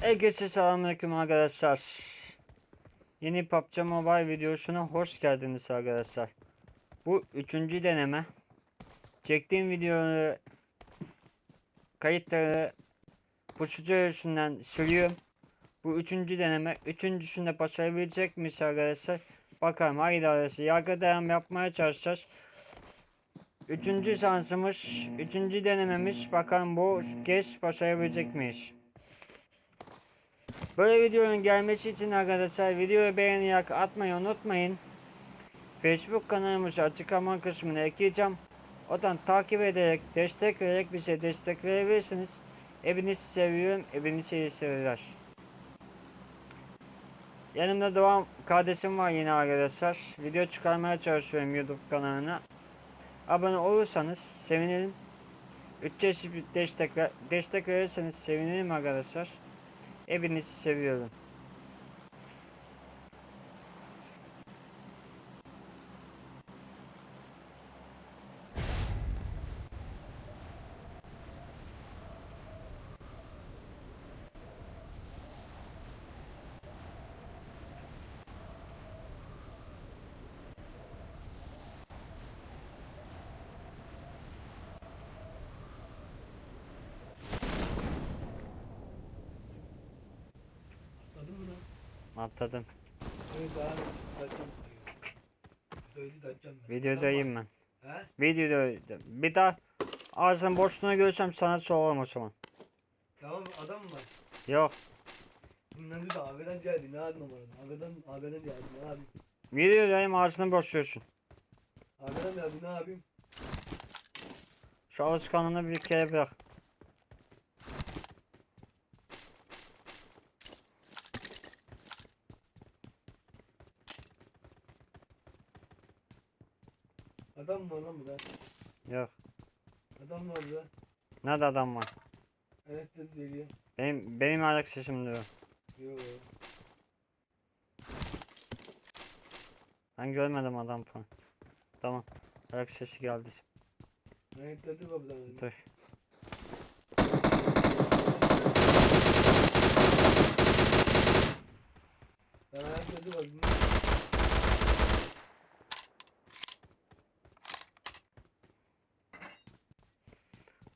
Herkese selamünaleyküm arkadaşlar. Yeni PUBG Mobile videosuna hoş geldiniz arkadaşlar. Bu üçüncü deneme. Çektiğim videoları kayıtları pusucu üstünden sürüyorum. Bu üçüncü deneme. Üçüncüsünde başarabilecek miyiz arkadaşlar? Bakalım haydi arası yargı dayan yapmaya çalışacağız. Üçüncü şansımız, üçüncü denememiz. Bakalım bu kez başarabilecek miyiz? Böyle videonun gelmesi için arkadaşlar videoyu beğenerek atmayı unutmayın. Facebook kanalımızı açıklama kısmına ekleyeceğim. Oradan takip ederek, destek vererek bize destek verebilirsiniz. Hepinizi seviyorum, hepinizi iyi seviyorlar. Yanımda Doğan kardeşim var yine arkadaşlar. Video çıkarmaya çalışıyorum YouTube kanalına. Abone olursanız sevinirim. Ücretsiz bir destek, ver- destek verirseniz sevinirim arkadaşlar. Hepinizi seviyorum. Anladın mı lan? Atladım. Abi. Kaçacağım. Kaçacağım ben. Videodayım ben. He? Videoda bir daha ağzın boşluğunu görsem sana sorarım o zaman. Tamam adam mı var? Yok. Bundan da Ağabeyden geldi. Ne yapayım ama? Ağabeyden, Ağabeyden geldi. Ne yapayım? Videodayım ağzını boşluyorsun. Ağabeyden geldi. Ne yapayım? Şu alışkanlığını bir kere bırak. Adam var lan burada? Yok. Adam var burada? Nerede adam var? Evet dedi geliyor. Benim, benim ayak sesim diyor. Yo. Ben görmedim adam falan. Tamam. Ayak sesi geldi. Evet dedi kapıdan. Dur. Ben ayak dedi bak.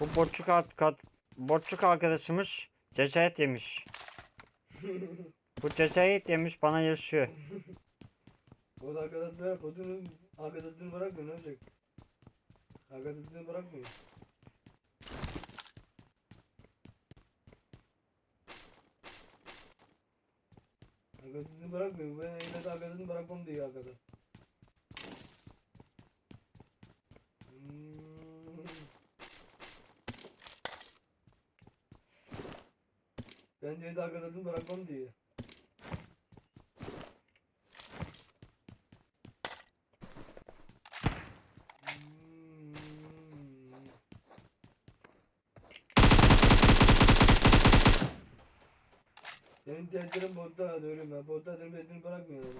Bu boçuk at kat boçuk arkadaşımız cesaret yemiş. Bu cesaret yemiş bana yaşıyor. O da arkadaşlar kodunun arkadaşını bırakmıyor ne olacak? Arkadaşını bırakmıyor. Arkadaşını bırakmıyor. Ben eline de arkadaşını bırakmam diyor arkadaş. Hmm. Ben diyor da arkadaşını bırakmam diyor. Hmm. Senin tehditlerin botta diyorum ben. Botta senin tehditini bırakmıyor. yani.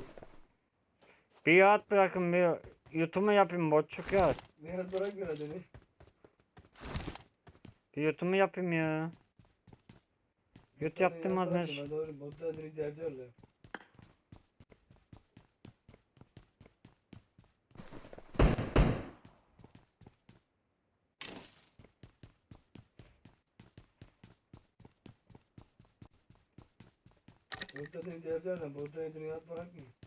Bir rahat bırakın bir yutumu yapayım boçuk ya. Nihat bırakmıyor seni. Bir yutumu yapayım ya. Yut yaptım bırakmıyor, Doğru. Botta seni tehditlerle. Botta seni tehditlerle. Botta Nihat bırakmıyor.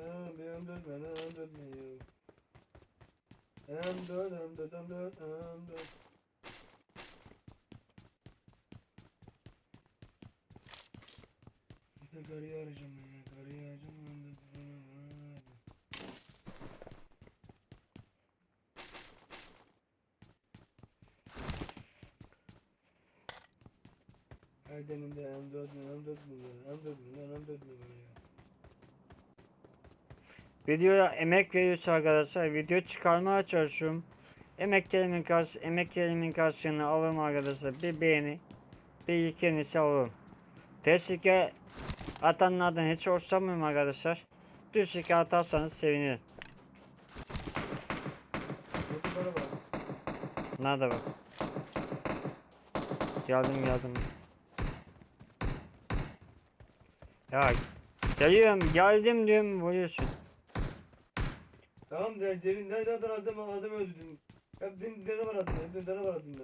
Ya bir M4 ben M4 miyim? M4 M4 M4 M4 İşte karıyı arayacağım ben karıyı arayacağım M4 Her denimde M4 mü M4 mü M4 mü M4 mü ya Videoya emek veriyorsa arkadaşlar video çıkarmaya çalışıyorum. Emeklerimin karşı emeklerimin karşılığını alırım arkadaşlar. Bir beğeni. bir iki yenisi alırım. Teşvike atanlardan hiç hoşlanmıyorum arkadaşlar. Teşvike atarsanız sevinirim. Nerede bak? Geldim geldim. Ya geliyorum geldim diyorum vuruyorsun. Tamam de derin nereden adam adam öldürdün. Hep dün dene var adında. Hep dene var adında.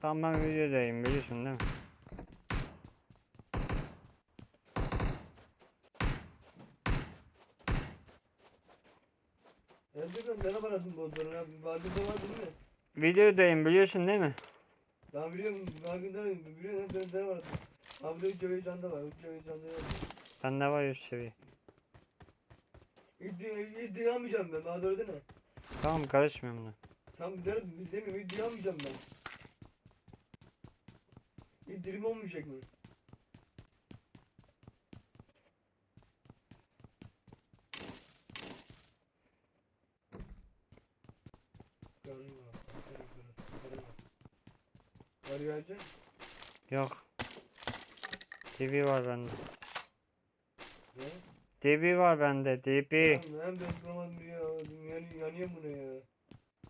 Tamam ben videodayım biliyorsun değil mi? Gerçekten dene var adında bozduran ya. Bagında var değil mi? Videodayım biliyorsun değil mi? Ben biliyorum. Bagında biliyorum. Hep dene var adında. Abi de üç cevhe canda var. Üç cevhe canda var. Bende var 100 seviye. Almayacağım ben. Bana öyle deme. Tamam karışmıyorum da. Tam bir dene. Bir demiyorum. İddia almayacağım ben. İndirim olmayacak mı? Var gelecek. Yok. DB var bende. Ne? DB var bende DB. Lan hem de bulamadım ya. Yani yanıyor bu ne ya?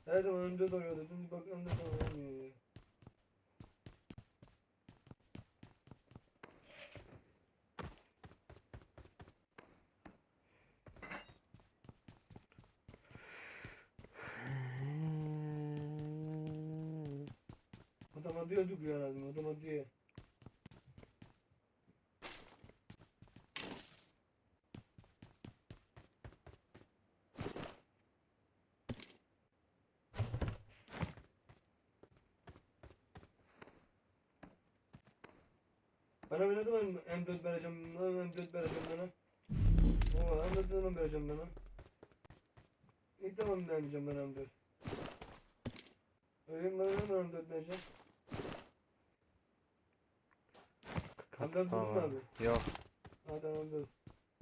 Her zaman önde doyuyor dedim. Bak önde doyuyor ya. Adama diyorduk ya lazım. Adama diye. Bana ne zaman M4 vereceğim? Lan M4 vereceğim bana. Oo, M4 ne zaman vereceğim bana? İlk zaman vermeyeceğim ben M4. Öyle mi? Bana ne M4 vereceğim? M4 buldun mu abi? Yok. Ha tamam M4.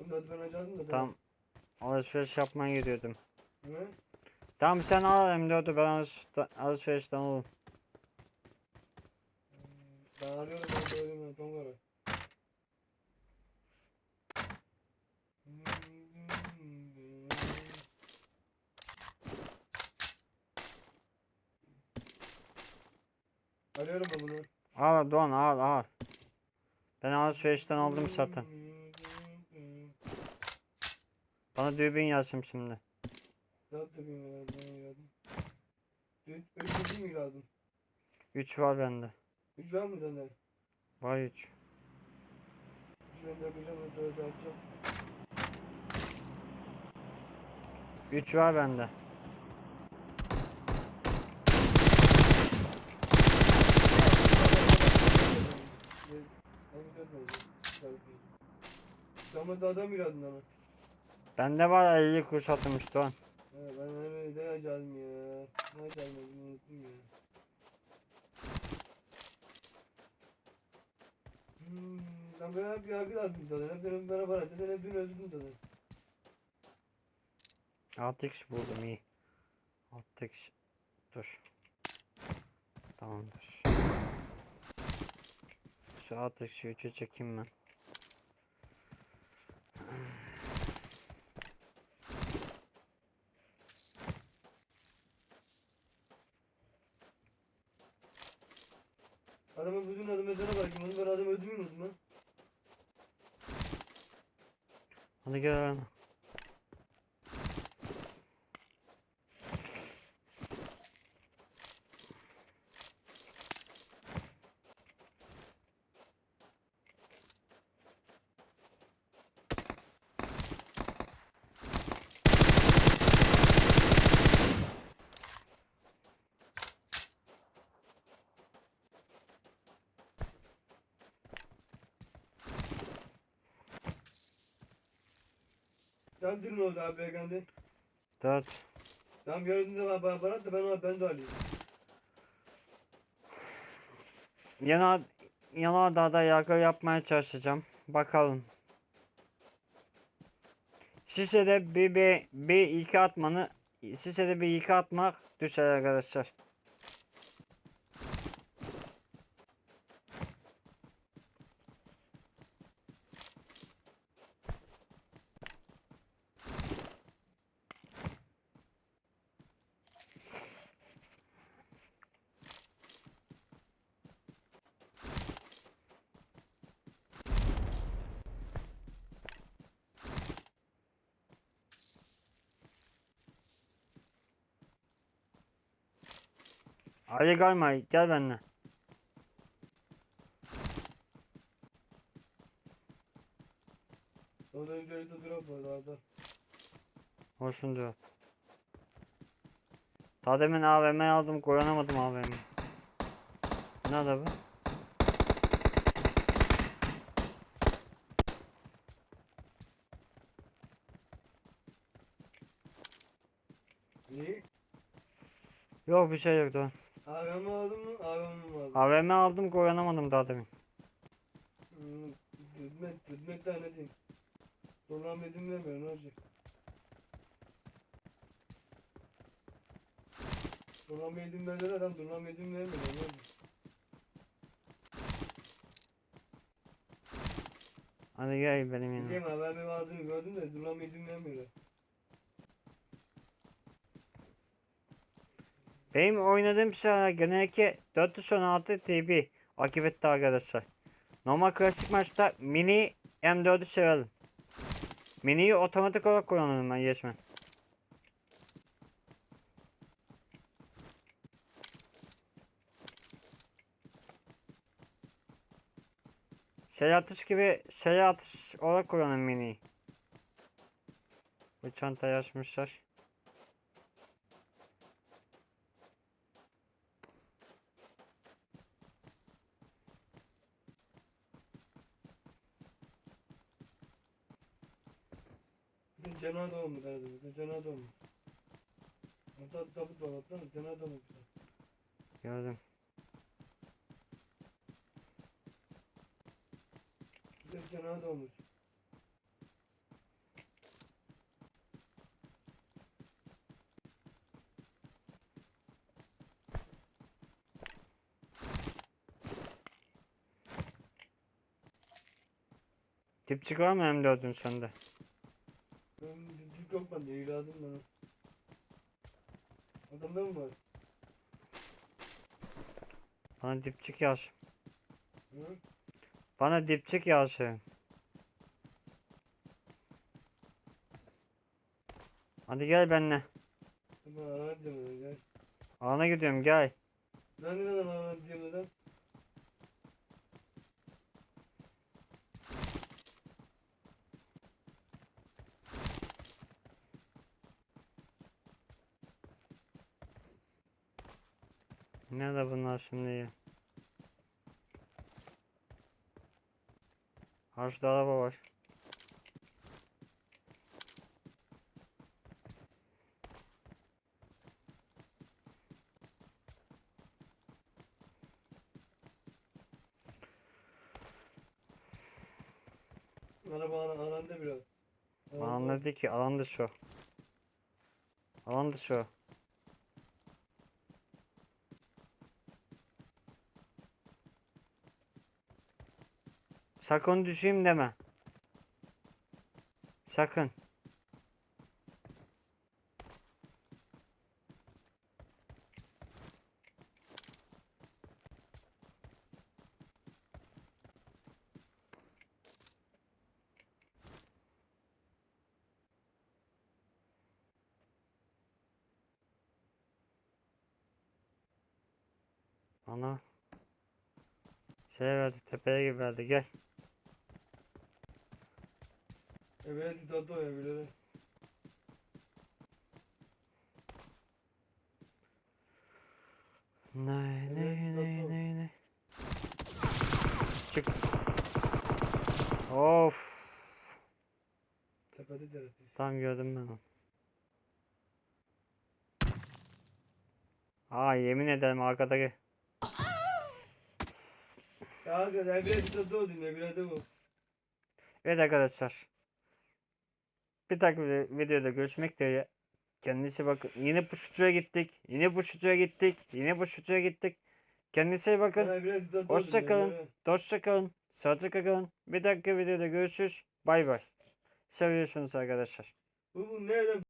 M4 ben açardım da. Tam alışveriş yapmaya gidiyordum. Ne? Tamam sen al M4'ü ben alış alışverişten alırım. Ben arıyorum ben de öyle mi? Tongara. Arıyorum bunu. Al Doğan al al. Ben alışverişten aldım zaten. Bana dürbün yazsın şimdi. Lazım, bana lazım. Üç, üç mi lazım? 3 var bende. Üç var mı sende? Var 3. Üç. 3 var bende. Samet adam birazdan ama. Bende var 50 kuruş atılmış Doğan. Ha, ben hemen ne yapacağım ya? Ne ben unuttum ya. Hmm, ben böyle hep yargı lazım zaten. Hep benim bana bana zaten hep dün özledim zaten. 6x buldum iyi. 6x. Dur. Tamamdır. Şu 6x'i 3'e çekeyim ben. Adamın bütün adı mezara bırakayım. Ben adam öldürmeyeyim o zaman. Hadi gel Sen dün oldu abi beyefendi. 4. Tamam gördüğünde bana bana bana da ben ona ben de alayım. Yana Yanardağ'da yargı yapmaya çalışacağım. Bakalım. Size de bir, bir, bir iki atmanı size de bir iki atmak düşer arkadaşlar. Ali kalma gel benimle. Ondan önce de drop var orada. Olsun diyor. Daha demin AVM aldım koyamadım AVM'yi. Nerede bu? Yok bir şey yok lan. AVM aldın mı? AVM mi aldın? AVM aldım koyamadım daha demin. Hmm, Hizmet, hizmet daha ne diyeyim? Dolan dedim demiyor ne olacak? Dolan yedim derler adam dolan yedim demiyor ne olacak? Hadi gel benim yanıma. Diyeyim haber vardığını gördüm de dolan yedim demiyor. Benim oynadığım silahlar genellikle 416 TB akıbette arkadaşlar. Normal klasik maçta mini M4'ü severim. Mini'yi otomatik olarak kullanırım ben Yesmen. Şey atış gibi şey atış olarak kullanırım mini'yi. Bu çantayı açmışlar. Cana doğumu derdi, bütün cana doğumu. Hatta tabut var hatta cana doğumu. Gördüm. Bütün cana doğmuş. Dipçik var mı M4'ün sende? Bende, evladım bana. Adamda mı var? Bana dipçik yaz. Hı? Bana dipçik yaz. Hadi gel benimle. Ben arayacağım onu gel. Alana gidiyorum gel. Ben neden arayacağım neden? Nerede bunlar şimdi? Karşıda araba var. Araba ara- arandı biraz. Araba- Anladı ki alan dışı o. Alan dışı o. Sakın düşeyim deme. Sakın. Ana. Şey verdi, tepeye gibi verdi. Gel. Evet, tadı o ya bile. Ne ne ne ne ne. Çık. Of. Tepede deresi. Tam gördüm ben onu. Aa yemin ederim arkadaki. Ya arkadaşlar, evet tadı o dinle, de bu. Evet arkadaşlar. Bir dahaki vi- videoda görüşmek dileğiyle. Kendinize bakın. Yine puşucuya gittik. Yine puşucuya gittik. Yine puşucuya gittik. Kendinize bakın. Hoşça kalın. Dostça kalın. Sağlıcakla kalın. Bir dahaki videoda görüşürüz. Bay bay. Seviyorsunuz arkadaşlar. Bu, bu nereden